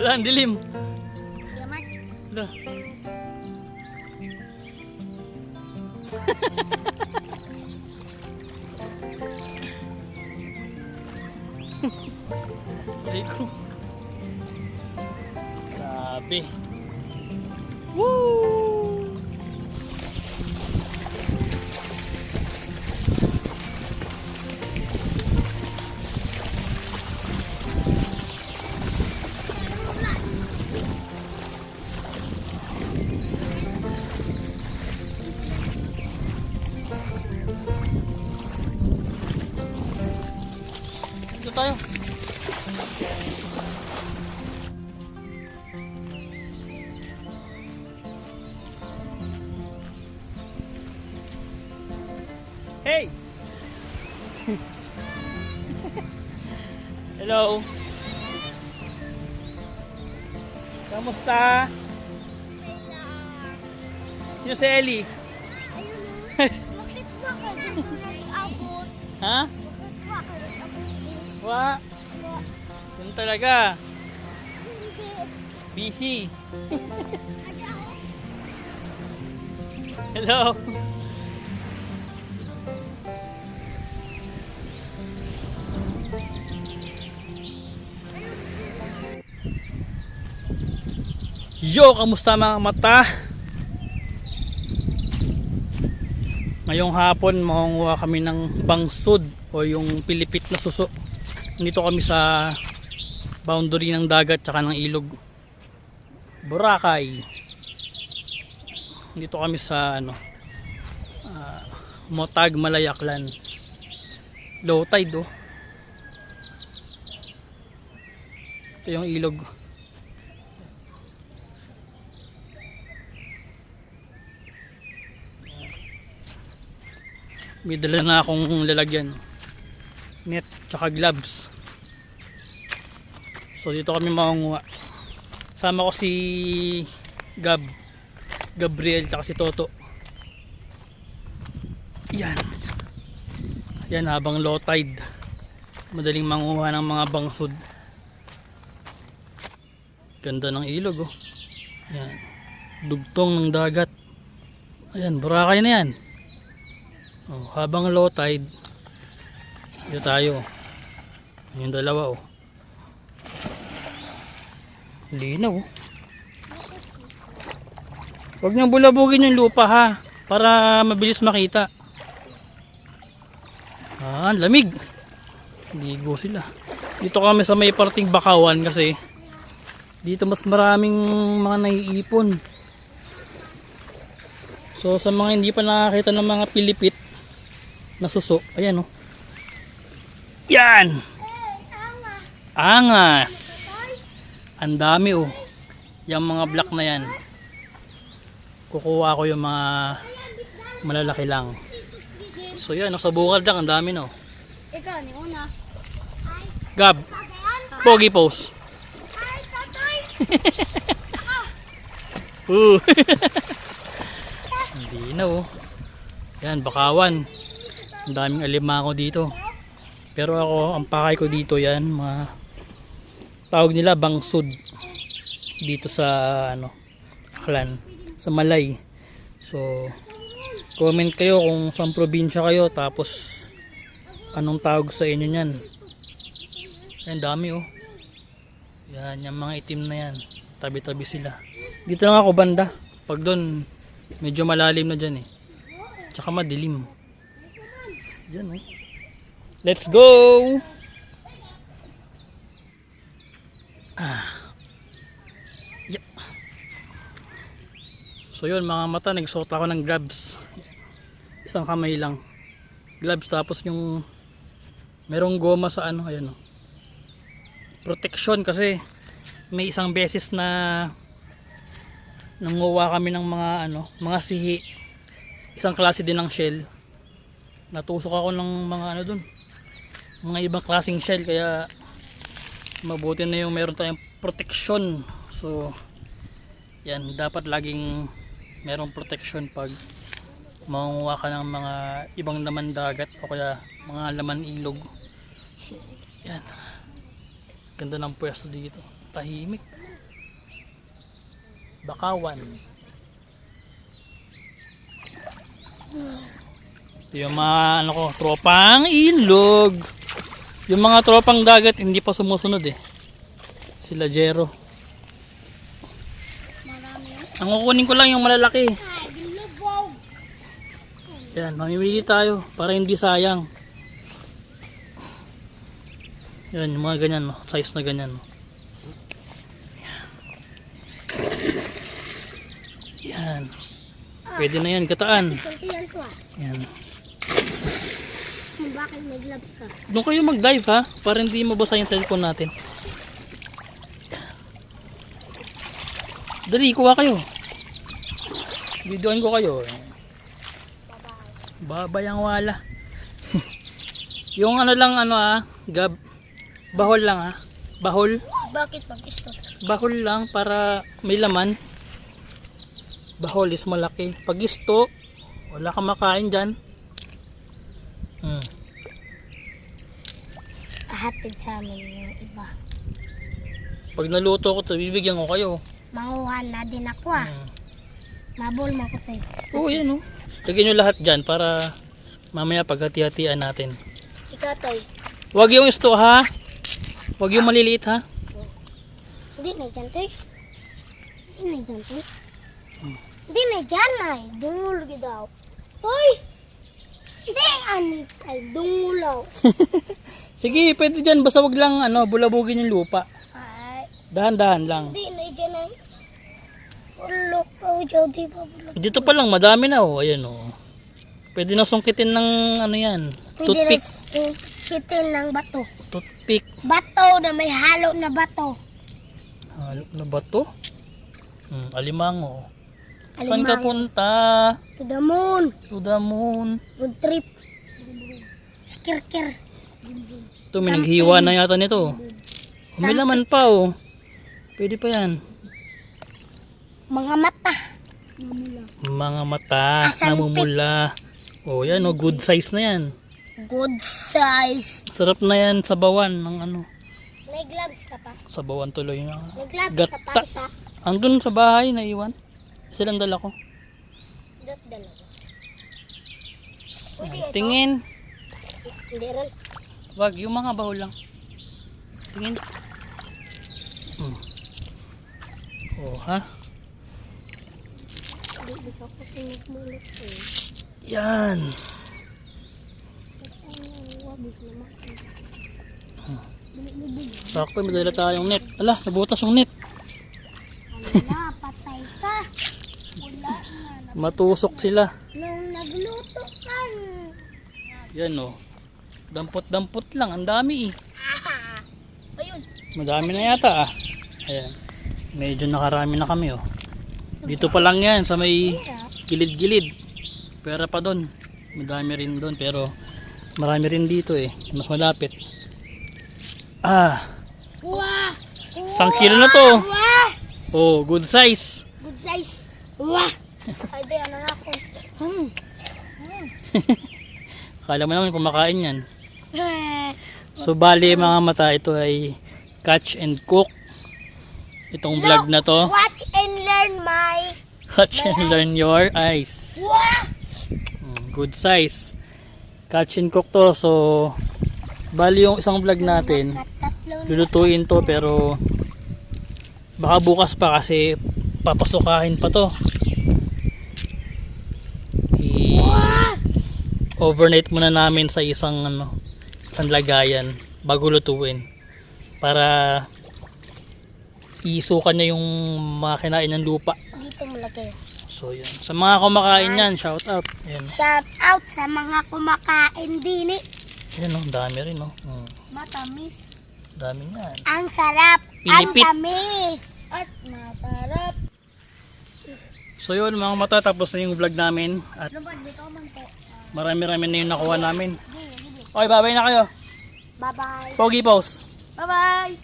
Wala, ang dilim. Yaman. Wala. Aray ko. Grabe. Woo! Dito tayo. Hey! Hello! Kamusta? Sino si Ellie? Bakit ba ka dito nag-abot? Ha? Nag-abot? Wa? Yun talaga. Busy. Hello. Yo, kamusta mga mata? Ngayong hapon mangunguha kami ng bangsud o yung pilipit na suso. Dito kami sa boundary ng dagat tsaka ng ilog. Boracay. Dito kami sa ano ah, Motag Malayaklan. Low tide oh. Ito yung ilog. May dala na akong lalagyan. Net tsaka gloves. So dito kami makunguha sama ko si Gab Gabriel tsaka si Toto. Yan. Yan habang low tide madaling manguha ng mga bangsud ganda ng ilog oh. Yan. Dugtong ng dagat. Ayan Boracay na yan. Oh, habang low tide dito tayo yung dalawa oh linaw oh Huwag niyang bulabugin yung lupa ha. Para mabilis makita. Ah, lamig. Ligo sila. Dito kami sa may parting bakawan kasi dito mas maraming mga naiipon. So sa mga hindi pa nakakita ng mga pilipit na suso, ayan oh. Yan! Angas! Ang dami oh. Yung mga black na yan. Kukuha ko yung mga malalaki lang. So yan sa bungad lang ang dami no? Ikaw, ni una. Gab pogi pose. Uh. hindi na oh. Yan bakawan. Ang daming alimango dito. Pero ako ang pakay ko dito yan mga tawag nila bangsud. Dito sa ano Aklan sa Malay. So comment kayo kung saan probinsya kayo tapos anong tawag sa inyo nyan yan dami oh. Yan yung mga itim na yan. Tabi tabi sila. Dito lang ako banda. Pag doon medyo malalim na dyan eh. Tsaka madilim. Dyan oh. Let's go ah Yep. So yun mga mata, nagsuot ako ng gloves. Isang kamay lang. Gloves tapos yung merong goma sa ano, ayan o. Protection kasi may isang beses na nanguha kami ng mga ano, mga sihi. Isang klase din ng shell. Natusok ako ng mga ano dun. Mga ibang klaseng shell kaya mabuti na yung meron tayong protection. So yan dapat laging merong protection pag mangunguha ka ng mga ibang laman dagat o kaya mga laman ilog so yan ganda ng pwesto dito tahimik Bakawan. Ito yung mga ano ko, tropang ilog. Yung mga tropang dagat hindi pa sumusunod eh. Sila Jero. Ang kukunin ko lang yung malalaki. Yan, mamimili tayo para hindi sayang. Yan, yung mga ganyan, no? size na ganyan. No? Yan. Pwede na yan, ah. Yan. Bakit may gloves ka? Doon kayo mag-dive ha, para hindi mabasa yung cellphone natin. Dali, kuha kayo. Videoan ko kayo. Babay ang wala. yung ano lang ano ah, gab, bahol lang ah. Bahol. Bakit pag isto? Bahol lang para may laman. Bahol is malaki. Pag isto, wala kang makain dyan. Hmm. Hatid sa amin yung iba. Pag naluto ko to, bibigyan ko kayo. Manguhan na din ako ah. Hmm. Mabol mo ko tayo. Oo, yan oh. Lagyan nyo lahat dyan para mamaya paghati-hatian natin. Ikaw tayo. Huwag yung isto ha. Huwag yung maliliit ha. Hindi na dyan tayo. Hindi na dyan tayo. Hmm. Hindi na dyan ay. Dungul daw. Hoy! Hindi anit ay dungulaw. Sige, pwede dyan. Basta wag lang ano, bulabugin yung lupa. Ay, Dahan-dahan lang. hindi na dyan ay. Ulok ko dyan, di ba bulok? Dito pa lang, madami na oh. Ayan oh. Pwede na sungkitin ng ano yan. Pwede Toothpick. na ng bato. Toothpick. Bato na may halo na bato. Halo na ba to? Hmm, alimango. Saan ka punta? To the moon. To the moon. Road trip. Skir-kir. Ito, may naghiwa na yata nito. May laman pa oh. Pwede pa yan. Mga mata. Mga mata, Asan namumula. Oh, yan oh, good size na yan. Good size. Sarap na yan sa bawan ng ano. May gloves ka pa. Sa bawan tuloy na. May gloves ka pa Gata. isa. Andun sa bahay, naiwan. Isa lang dala ko. Dalawa. Tingin. Hindi rin. Wag, yung mga bahol lang. Tingin. Hmm. Oh, ha? Hindi, di pa ko sinigmulot eh. Yan. Naman. Sakto, may dala tayong net. Ala, nabutas yung net. Wala, patay ka. Wala na. Matusok sila. Nung nagluto ka. Yan oh. Dampot-dampot lang. Ang dami eh. Ayun. Madami na yata ah. Ayan. Medyo nakarami na kami oh. Dito pa lang yan sa may gilid-gilid. Pera pa doon. Madami rin doon pero marami rin dito eh. Mas malapit. Ah, Wah! isang kilo na to. Wah! Oh, good size. Good size. Wah! Ay, ano na ako. Hmm. Kala mo naman kumakain yan. So bali mga mata ito ay catch and cook. Itong vlog na to. Watch and learn my... Catch and learn your eyes. Mm, Good size. Catch and cook to. So bali yung isang vlog natin. Lulutuin to pero baka bukas pa kasi papasukahin pa to. I overnight muna namin sa isang ano, isang lagayan bago lutuin para isukan niya yung mga kinain ng lupa. dito malagay. So yan. Sa mga kumakain yan, shout out. Yan. Shout out sa mga kumakain din eh. Yan oh, dami rin oh. Mm, Matamis. dami yan. Ang sarap. Pinipit. Ang tamis. At masarap. So yun mga mata, tapos na yung vlog namin at marami-rami na yung nakuha namin. Okay, babay na kayo. Bye-bye. Pogi pose. Bye-bye.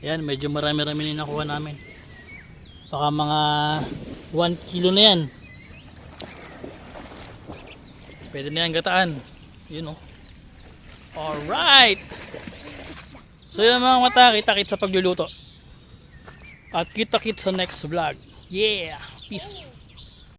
Yan, medyo marami-rami na nakuha namin. Baka mga 1 kilo na yan. Pwede na yan gataan. Yun oh. Alright! So yun mga mata, kita-kit sa pagluluto. At kita-kit sa next vlog. Yeah! Peace!